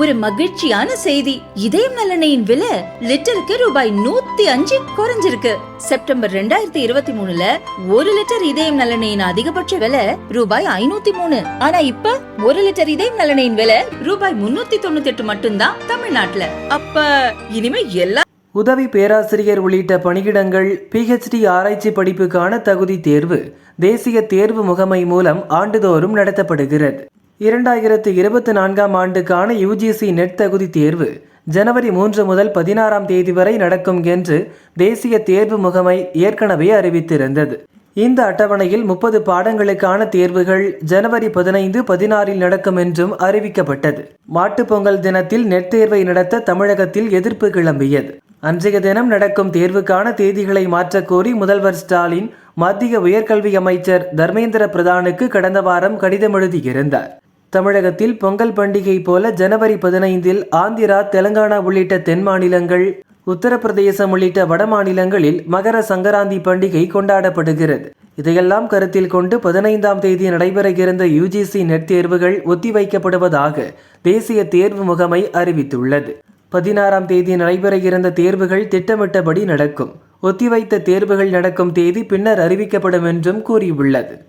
ஒரு மகிழ்ச்சியான செய்தி. இதயம் நல்லெண்ணெயின் விலை லிட்டருக்கு ரூபாய் நூத்தி அஞ்சு குறைஞ்சிருக்கு. செப்டம்பர் ரெண்டாயிரத்தி இருபத்தி மூணுல ஒரு லிட்டர் இதயம் நலனையின் அதிகபட்ச விலை ரூபாய் ஐநூத்தி மூணு. ஆனா இப்ப ஒரு லிட்டர் இதயம் நலனையின் விலை ரூபாய் முன்னூத்தி தொண்ணூத்தி எட்டு மட்டும்தான் தமிழ்நாட்டுல. அப்ப இனிமே எல்லா உதவி பேராசிரியர் உள்ளிட்ட பணியிடங்கள் பிஹெச்டி ஆராய்ச்சி படிப்புக்கான தகுதி தேர்வு. தேசிய தேர்வு முகமை மூலம் ஆண்டுதோறும் நடத்தப்படுகிறது. இரண்டாயிரத்து இருபத்தி நான்காம் ஆண்டுக்கான யுஜிசி நெட் தகுதி தேர்வு ஜனவரி மூன்று முதல் பதினாறாம் தேதி வரை நடக்கும் என்று தேசிய தேர்வு முகமை ஏற்கனவே அறிவித்திருந்தது. இந்த அட்டவணையில் முப்பது பாடங்களுக்கான தேர்வுகள் ஜனவரி பதினைந்து பதினாறில் நடக்கும் என்றும் அறிவிக்கப்பட்டது. மாட்டுப் பொங்கல் தினத்தில் நெட் தேர்வை நடத்த தமிழகத்தில் எதிர்ப்பு கிளம்பியது. அன்றைய தினம் நடக்கும் தேர்வுக்கான தேதிகளை மாற்றக்கோரி முதல்வர் ஸ்டாலின் மத்திய உயர்கல்வி அமைச்சர் தர்மேந்திர பிரதானுக்கு கடந்த வாரம் கடிதம் எழுதியிருந்தார். தமிழகத்தில் பொங்கல் பண்டிகை போல ஜனவரி பதினைந்தில் ஆந்திரா தெலங்கானா உள்ளிட்ட தென் மாநிலங்கள் உத்தரப்பிரதேசம் உள்ளிட்ட வட மாநிலங்களில் மகர சங்கராந்தி பண்டிகை கொண்டாடப்படுகிறது. இதையெல்லாம் கருத்தில் கொண்டு பதினைந்தாம் தேதி நடைபெற இருந்த யுஜிசி நெட் தேர்வுகள் ஒத்திவைக்கப்படுவதாக தேசிய தேர்வு முகமை அறிவித்துள்ளது. பதினாறாம் தேதி நடைபெற இருந்த தேர்வுகள் திட்டமிட்டபடி நடக்கும். ஒத்திவைத்த தேர்வுகள் நடக்கும் தேதி பின்னர் அறிவிக்கப்படும் என்றும் கூறியுள்ளது.